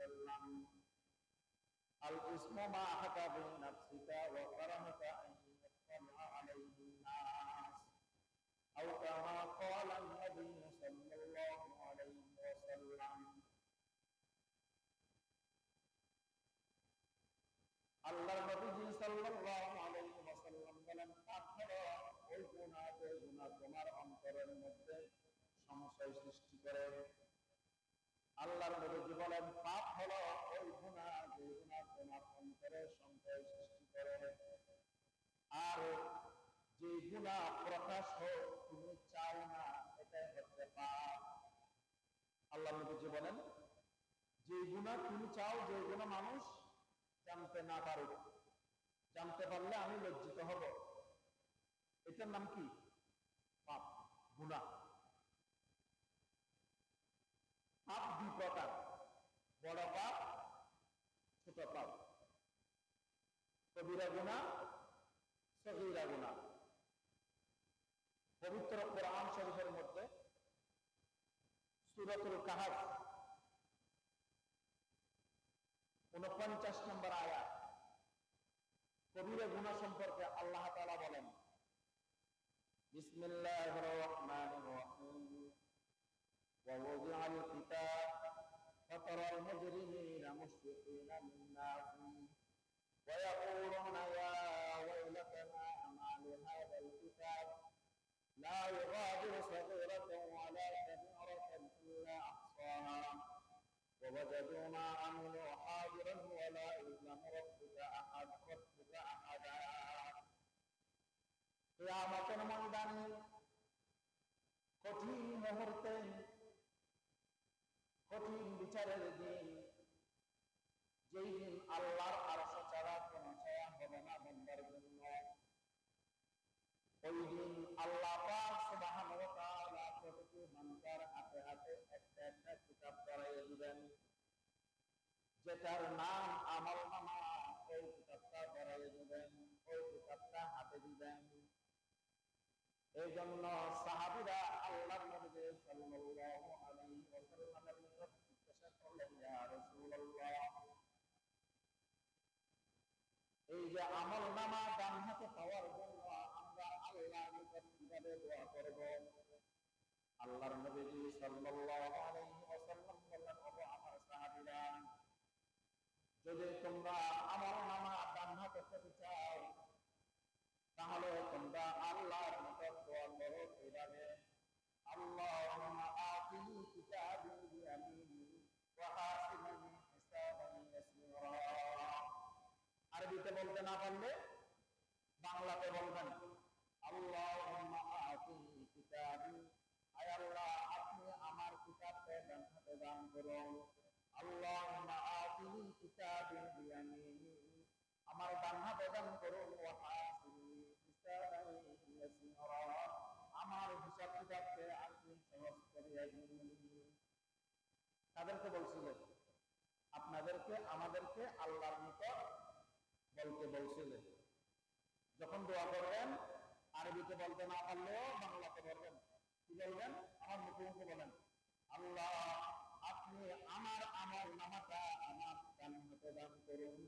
وسلم الاسم ما حكى بنفسك وكرهك أن يطلع عليه الناس أو كما قال النبي صلى الله عليه وسلم আল্লাহ নবীজি সাল্লাল্লাহু আলাইহি ওয়াসাল্লাম বলেন পাপ হলো ওই গুনাহ যে গুনাহ তোমার অন্তরের মধ্যে সংশয় সৃষ্টি করে আল্লাহর নবীজি বলেন আর যে গুনাহ প্রকাশ হোক, তুমি চাও না, এটাই হচ্ছে আল্লাহ নবীজি বলেন, যে গুনাহ তুমি চাও, যে গুনাহ মানুষ জানতে না পারুক, জানতে পারলে আমি লজ্জিত হব। এটার নাম কি? পাপ, গুণা। পাপ দুই প্রকার, বড় পাপ, ছোট পাপ। কবিরা গুণা সহিরা গুণা পবিত্র কোরআন শরীফের মধ্যে সুরতুল কাহাফ উনপঞ্চাশ নম্বর আয়াত কবিরা গুণা সম্পর্কে আল্লাহ তালা বলেন বিসমিল্লাহ রহমান রহিম ووضع الكتاب فترى المجرمين مشفقين مما فيه ويقولون يا لا يغادر صغيرة ولا كبيرة إلا أحصاها ووجدوا ما عملوا حاضرا ولا يظلم ربك احد ربك احدا কিয়ামতের ময়দানে কঠিন মুহূর্তে কঠিন বিচারের দিন যেই দিন আল্লাহর আরশ হাতে হাতে একটা একটা কিতাব ধরাইয়ে দিবেন যেটার নাম আমল নামা। ওই কিতাবটা ধরাইয়ে দিবেন ওই কিতাবটা হাতে দিবেন এই জন্য সাহাবিরা আল্লাহর এই যে আমল নামা ডান হাতে পাওয়ার আল্লাহর নবী সাল্লাল্লাহু আলাইহি ওয়াসাল্লাম বললেন ওগো আমার সাহাবীরা যদি তোমরা আমল নামা ডান হাতে পেতে চাও তাহলে তোমরা আল্লাহর নিকট দোয়া করো এইভাবে আল্লাহুম্মা আতিনি কিতাবি বিয়ামিনি ওয়া হাসিবনি হিসাবান ইয়াসীরা আরবিতে বলতে না পারলে বাংলাতে বলবেন আল্লাহুম্মা আমার করুন আমার হিসাব কিতাবকে আপনি সহজ তাদেরকে বলছিলেন, আপনাদেরকে, আমাদেরকে আল্লাহর নিকট বলতে বলছিলেন। যখন দোয়া করবেন, আরবিতে বলতে না পারলেও বাংলাতে বলবেন। কি বলবেন? আমার মুখে মুখে বলেন, আল্লাহ করুন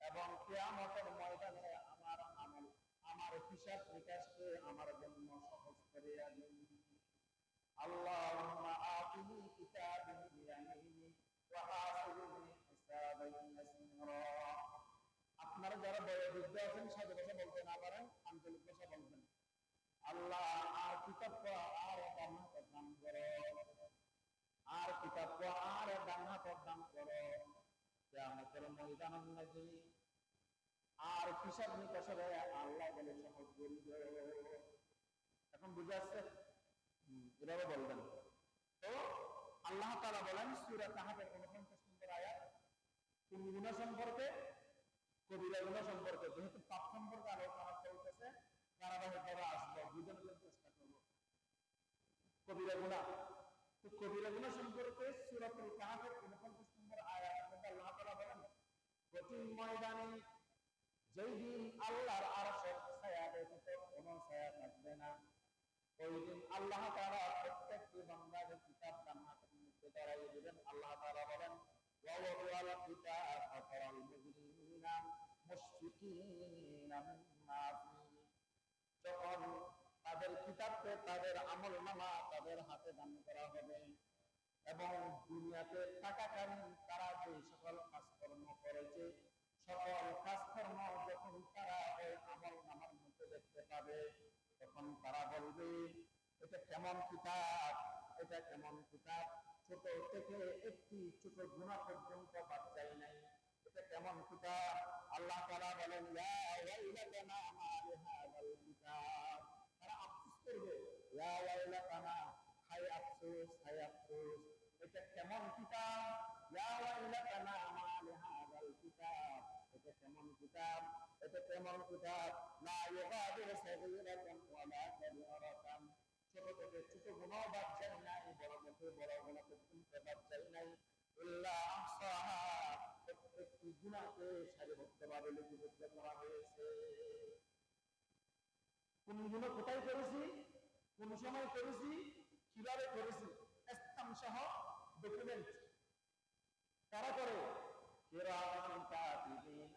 এবং কেয়ামতের ময়দানে আমার আমল আমার হিসাব নিকাশকে আমার জন্য সহজ করে দিন اللهم آتني كتابي بيميني وحاسبني حسابا يسيرا আপনারা যারা বয়োবৃদ্ধ আছেন সাথে কথা বলতে না পারেন আঞ্চলিক ভাষা বলবেন আল্লাহ আর কিতাব পড়া আর ডান্না প্রদান করো আর কিতাব পড়া আর ডান্না প্রদান করো আর নিকাশের আল্লাহ বলে সহজ এখন বুঝে আসছে? এভাবে বলবেন। তো আল্লাহ বলেন, সুরা নম্বর আয়াত সম্পর্কে, কবিরা গুণা সম্পর্কে, যেহেতু পাপ সম্পর্কে আলোচনা চলতেছে ধারাবাহিক ভাবে আসব বুঝে নেওয়ার চেষ্টা করব। কবিরা গুণা, তো কবিরা গুণা সম্পর্কে সুরাতুল কাহাবের উনপঞ্চাশ নম্বর আয়াত মধ্যে আল্লাহ তালা বলেন কঠিন ময়দানে যেই দিন আল্লাহর আর সব ছায়া ব্যতীত কোনো ছায়া থাকবে না। ওই দিন আল্লাহ তারা প্রত্যেকটি বাংলার কিতাব তার হাতের মধ্যে দাঁড়াই দিবেন। আল্লাহ তারা বলেন তাদের কিতাবকে তাদের আমল নামা তাদের হাতে দান করা হবে এবং দুনিয়াতে টাকাকালীন তারা যে সকল কাজকর্ম করেছে সকল কাজকর্ম যখন তারা ওই আমল নামার মধ্যে দেখতে পাবে, তখন তারা বলবে, এটা কেমন কিতাব? এটা কেমন কিতাব? ছোট থেকে একটি ছোট গুণা পর্যন্ত বাচ্চাই নাই। এটা কেমন কিতাব? আল্লাহ তাআলা বলেন তারা আফসোস করবে হাই আফসোস হাই আফসোস, এটা কেমন কিতাব? ইয়া এটা কেমন কিতাব এটা কেমন কিতাব লা ইউগাদিরু সাগীরাতান করা কোন গুনাহ কোথায় করেছি? কোন সময় করেছি? কীভাবে করেছি? ইসলাম সহ ডকুমেন্ট কারা করে? কিরামান কাতিবিনা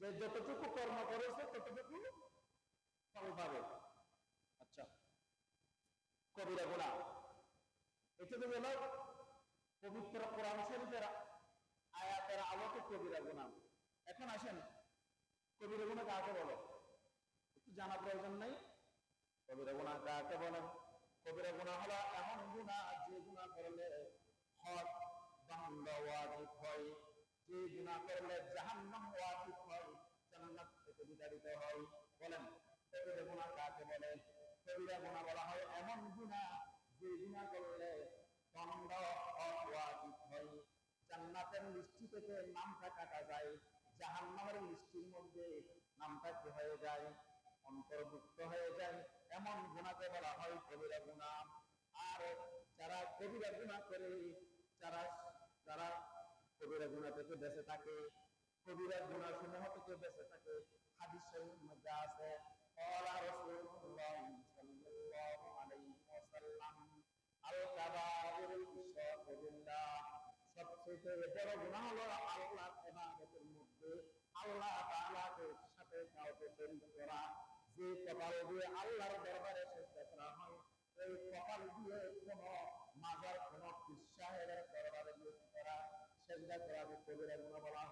যে যতটুকু কর্ম করেছে ততটুকু ফল পাবে। আচ্ছা। কবিরা গুণা এটা তো হলো পবিত্র কোরআন শরীফের আয়াতের আলোকে কবিরা গুণা এখন আসেন কবিরা গুণা কাকে বলো? একটু জানা প্রয়োজন নেই। কবিরা গুণা কাকে বলো? কবিরা গুণা হলো এমন গুণা যে গুণা করলে হক বান্দা ওয়াজিব হয়। যে গুণা করলে জাহান্নাম ওয়াজিব বিতাড়িত হয়, বলেন। কবিরা গুণা কাকে বলে? কবিরা গুণা বলা হয় এমন গুণা যে গুণা করলে দণ্ড ওয়াজিব হয়। জান্নাতের লিস্টি থেকে নামটা কাটা যায়, জাহান্নামের লিস্টির মধ্যে নামটা কি হয়ে যায়? অন্তর্ভুক্ত হয়ে যায়। এমন গুণাকে বলা হয় কবিরা গুণা আর যারা কবিরা গুণা করে, যারা যারা কবিরা গুণা থেকে বেঁচে থাকে কবিরা গুণা সমূহ থেকে বেঁচে থাকে হাদিস মধ্যে আছে রাসূলুল্লাহ সাল্লাল্লাহু আলাইহি ওয়াসাল্লাম আল সবচেয়ে বড় হলো আল্লাহর ইবাদতের মধ্যে আল্লাহ তাআলাকে সাথে কাউকে শরীক করা। যে কপাল দিয়ে আল্লাহর দরবারে সেজদা করা হয় কপাল দিয়ে কোনো মাজার, কোনো বিশ্বাহের দরবারে করা। সেজদা করা কবিরা বলা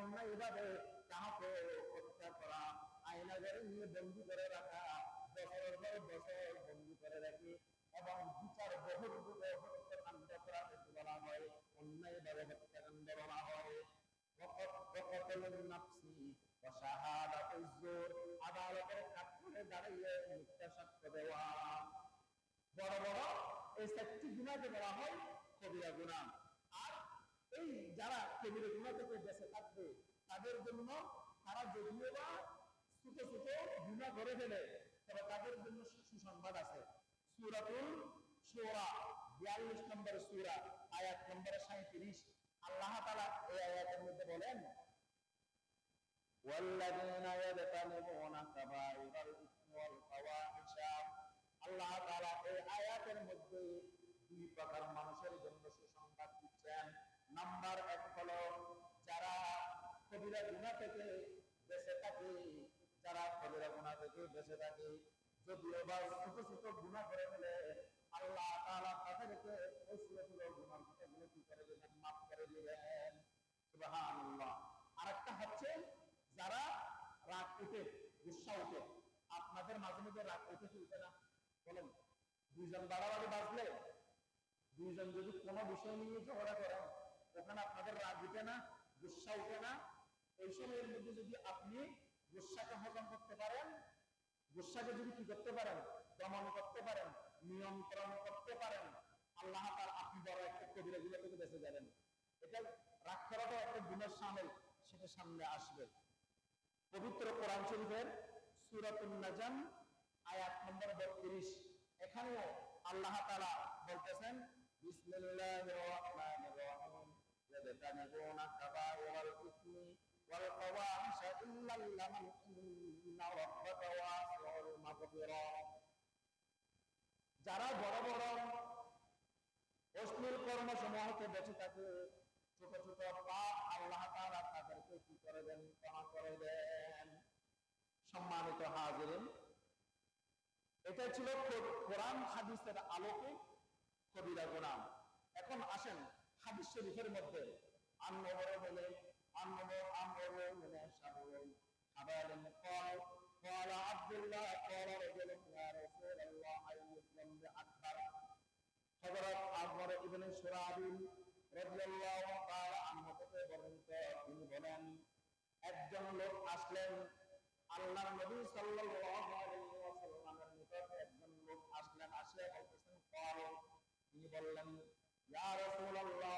অন্যায়ভাবে কাহাকে হত্যা করা আয়নাগরে নিয়ে বন্দি করে রাখা বছরের পর বছর বন্দি করে রাখি এবং বিচার বহুর হত্যাকাণ্ড করা বলা হয়, অন্যায়ভাবে হত্যাকাণ্ড বলা হয়। বড় বড় এই চারটি গুণাকে বলা হয় কবিরা গুণা এই যারা কবিরা গুণা থেকে বেঁচে থাকবে তাদের জন্য তারা যদিও বা ছোট ছোট গুণা করে ফেলে তবে তাদের জন্য সুসংবাদ আছে সুরাতুল সুরা বিয়াল্লিশ নম্বর সুরা আয়াত নম্বর সাঁত্রিশ আল্লাহ তালা এই আয়াতের মধ্যে বলেন والذين يجتنبون كبائر الإثم والفواحش আল্লাহ তাআলা এই আয়াতের মধ্যে দুই প্রকার মানুষের জন্য সুসংবাদ দিচ্ছেন নাম্বার এক হলো যারা কবিরা গুনাহ থেকে বেঁচে থাকে, যারা কবিরা গুনাহ থেকে বেঁচে থাকে, যদিও বা ছোট ছোট গুনাহ করে ফেলে, আল্লাহ তাআলা তাদেরকে ওই ছোট ছোট গুনাহগুলো কি করে দিবেন মাফ করে দিবেন সুবহানাল্লাহ। আরেকটা হচ্ছে যারা রাগ উঠে, গুসা উঠে, আপনাদের মাঝে মধ্যে রাগ উঠে উঠে না? বলেন, দুইজন বাড়াবাড়ি বাঁচলে দুইজন যদি কোনো বিষয় নিয়ে ঝগড়া রাগ উঠে না, গুসা উঠে না, এই মধ্যে যদি আপনি গুসাকে হজম করতে পারেন, গুসাকে যদি কি করতে পারেন, দমন করতে পারেন, নিয়ন্ত্রণ করতে পারেন, আল্লাহ তার আপনি বড় একটা কবিরা গুলো থেকে বেঁচে যাবেন। এটা রাগ করাটা একটা গুণের সামিল, সেটা সামনে আসবে। পবিত্র কোরআন শরীফের নাজাম, আয়াত নম্বর বত্রিশ। এখানেও আল্লাহ তাআলা বলতেছেন রহিম يجتنبون كبائر الإثم والفواحش إلا اللمم إن ربك واسع المغفرة যারা বড় বড় অশ্লীল কর্মসমূহকে বেঁচে থাকে ছোট ছোট পাপ আল্লাহ তাআলা তাদেরকে কি করে দেন ক্ষমা করে দেন সম্মানিত হাজিরিন এটা ছিল কো- কোরআন হাদিসের আলোকে কবিরা গোনাম এখন আসেন হাদিস শরীফের মধ্যে আন্নবর হলে আন্নবর আন্নবর হলে সাবর হাবালেন قال قال عبد الله قال رجل يا رسول الله أي الذنب أكبر হযরত আকবর ইবনে সুরাবিল রাদিয়াল্লাহু তাআলা আনহু থেকে বর্ণিত তিনি বলেন একজন লোক আসলেন আল্লাহর নবী সাল্লাল্লাহু আলাইহি ওয়াসাল্লামের নিকট একজন লোক আসলেন আসলে বলতেছেন قال তিনি বললেন ইয়া রাসূলুল্লাহ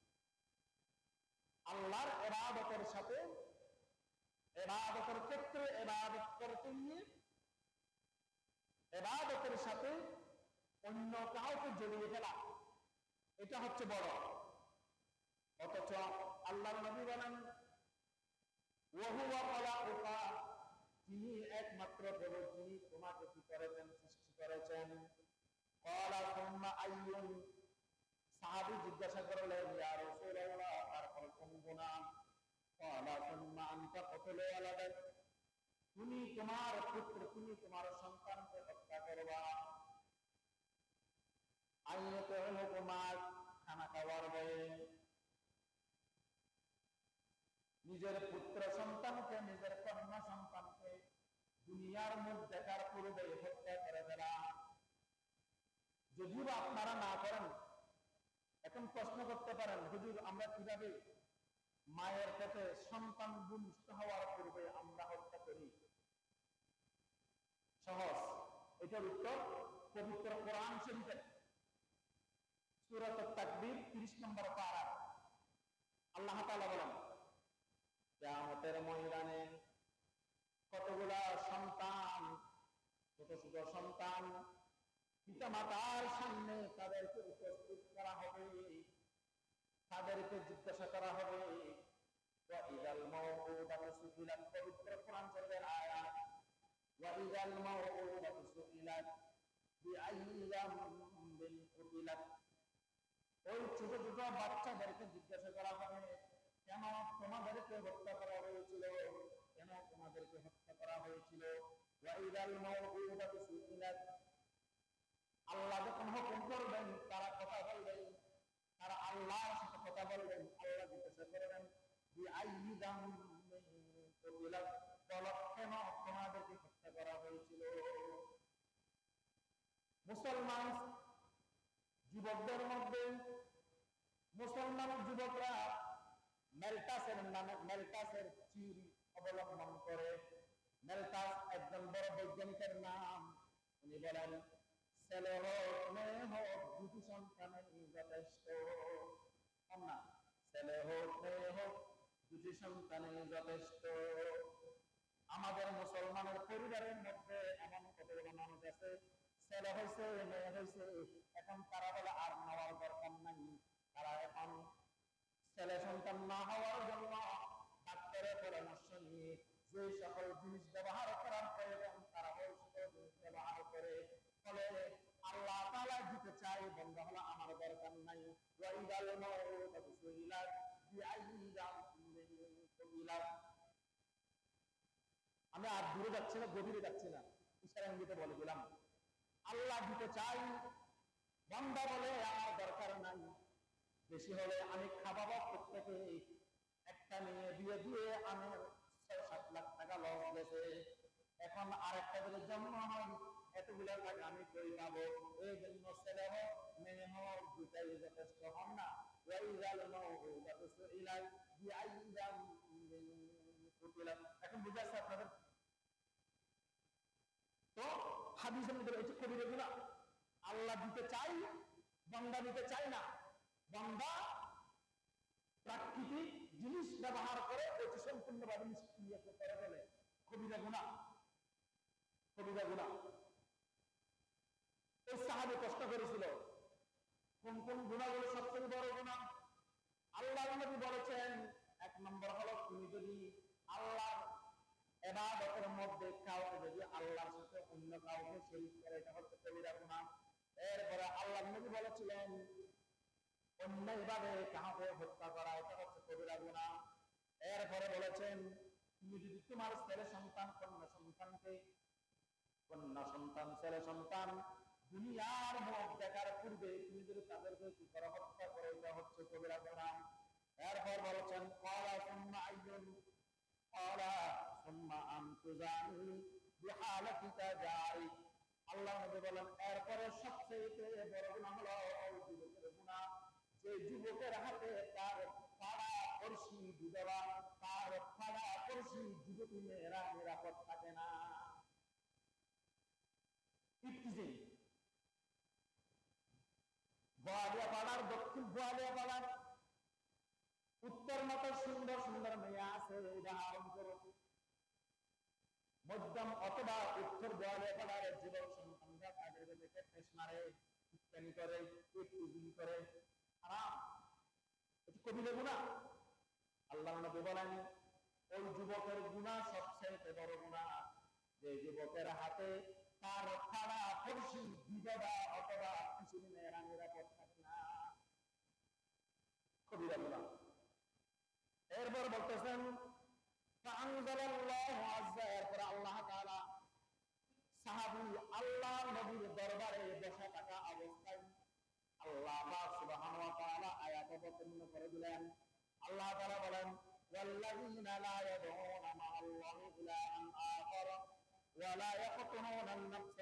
আল্লাহর ইবাদতের সাথে ইবাদতের ক্ষেত্রে ইবাদত করতে গিয়ে এবাদতের সাথে অন্য কাউকে জড়িয়ে ফেলা, এটা হচ্ছে বড়। অথচ আল্লাহ নবী বলেন ওহুয়া কলা তিনি একমাত্র প্রভু যিনি তোমাকে কি করেছেন, সৃষ্টি করেছেন। কলা সুম্মা আইয়ুন সাহাবী জিজ্ঞাসা করলেন, ইয়া রাসূলুল্লাহ আলাদা? তুমি তোমার পুত্র, তুমি তোমার সন্তানকে হত্যা করবা। আইয়তে হলো তোমার খানা খাওয়ার বয়ে নিজের পুত্র সন্তানকে, নিজের কন্যা সন্তানকে দুনিয়ার মুখ দেখার পূর্বে হত্যা করে ফেলা। যদিও আপনারা না করেন, এখন প্রশ্ন করতে পারেন, হুজুর, আমরা কীভাবে মায়ের পেটে সন্তান ভূমিষ্ঠ হওয়ার পূর্বে আমরা হত্যা করি। সহজ। এটার উত্তর পবিত্র কোরআন শরীফের। সূরাত তাকবীর 30 নম্বর পারা। আল্লাহ তাআলা বলেন, কিয়ামতের সন্তান, ছোট ছোট সন্তান পিতা মাতার সামনে তাদেরকে উপস্থিত করা হবে। তাদেরকে জিজ্ঞাসা করা হবে বাচ্চাদেরকে জিজ্ঞাসা করা হবে, কেন তোমাদেরকে হত্যা করা হয়েছিল? কেন তোমাদেরকে হত্যা করা হয়েছিল? আল্লাহ যখন হুকুম করবেন, তারা কথা বলবেন, তারা কথা বলবেন আল্লাহ জিজ্ঞাসা কেন তোমাদেরকে হত্যা করা হয়েছিল। মুসলমান যুবকদের অবলম্বন করে। মেলটাস একজন বড় বৈজ্ঞানিকের নাম। উনি বলেন, ছেলে হোক আমাদের মুসলমানের পরিবারের মধ্যে এমন কতগুলো মানুষ আছে? ছেলে হয়েছে, মেয়ে হয়েছে, এখন তারা বলে আর নেওয়ার দরকার নাই। তারা এখন ছেলে সন্তান না হওয়ার জন্য ডাক্তারের পরামর্শ নিয়ে যে সকল জিনিস ব্যবহার করার প্রয়োজন, তারা ওই সকল জিনিস ব্যবহার করে ফলে আল্লাহ তাআলা দিতে চাই বন্ধ হলো আমার দরকার নাই। সুইলাত বিআইয়ি যামবিন কুবিলাত আমি আর দূরে যাচ্ছি না, গভীরে যাচ্ছি না। ইশারা ইঙ্গিতে বলে দিলাম, আল্লাহ দিতে চাই, বন্ধা বলে আমার দরকার নাই। বেশি হলে আমি খাওয়াবো প্রত্যেকে। একটা মেয়ে দিয়ে দিয়ে আমি সাত লাখ টাকা লস গেছে। এখন আর একটা যদি জন্ম হয়, এতগুলো টাকা আমি কই পাবো? এই জন্য ছেলে হোক, মেয়ে হোক দুটাই যথেষ্ট হন না? এখন আল্লাহ দিতে চাই, বন্দা দিতে চাই না। বন্দা প্রাকৃতিক জিনিস ব্যবহার করে অতি সম্পূর্ণভাবে নিষ্ক্রিয় করে ফেলে। কবিরা গুণা। কবিরা গুণা। সাহাবে কষ্ট করেছিল। কোন কোন গুণাগুলো সবচেয়ে বড় গুণা? আল্লাহ নবী বলেছেন, এক নম্বর হলো তুমি যদি আল্লাহ এবাদতের মধ্যে কাউকে যদি আল্লাহর সাথে অন্য কাউকে শরীক করে, এটা হচ্ছে কবিরা গুনাহ এরপরে আল্লাহ নবী বলেছিলেন অন্যায়ভাবে কাউকে হত্যা করা, এটা হচ্ছে কবিরা গুনাহ এরপরে বলেছেন, তুমি যদি তোমার ছেলে সন্তান, কন্যা সন্তানকে, কন্যা সন্তান, ছেলে সন্তান দুনিয়ার মুখ দেখার পূর্বে তুমি যদি তাদেরকে কি করে হত্যা করে, এটা হচ্ছে কবিরা গুনাহ এরপর বলেছেন, কলা সুম্মা আইয়ুন, কলা সুম্মা আনতুজানি বিহালাতিকা জারি। আল্লাহ নবী বলেন, এরপরে সবচেয়ে বড় গুনাহ হলো ওই যুবকের গুনাহ। যে যুবকের হাতে তার পাড়া পড়শি বিধবা, তার পাড়া পড়শি যুবতী মেয়েরা নিরাপদ থাকে না। ইফতিজিং বোয়ালিয়া পাড়ার, দক্ষিণ বোয়ালিয়া পাড়ার। উত্তর মতো সুন্দর সুন্দর মেয়ে আছে উদাহরণ করো। মধ্যম অথবা উত্তর বোয়ালিয়া পাড়ার যুবক সন্তানরা তাদের দেখে ঠেস মারে ইত্যাদি করে ইফতিজিং করে হারাম কবিলে গুণা আল্লাহ নবী বলেন, ওই যুবকের গুণা সবচেয়ে বড় গুণা। যে যুবকের হাতে তার পাড়া পড়শি বিধবা অথবা কিছু মেয়েরা নিরাপদ থাকে না কবিরা গুণা এরপর বলতেছেন ফাআনজালাল্লাহু আযজা এরপর আল্লাহ তাআলা সাহাবী আল্লাহ নবীর দরবারে বসা থাকা অবস্থায় আল্লাহ পাক সুবহানাহু ওয়া তাআলা আয়াত অবতীর্ণ করে দিলেন আল্লাহ তাআলা বলেন والذين لا يدعون مع الله إلها آخر ولا يقتلون النفس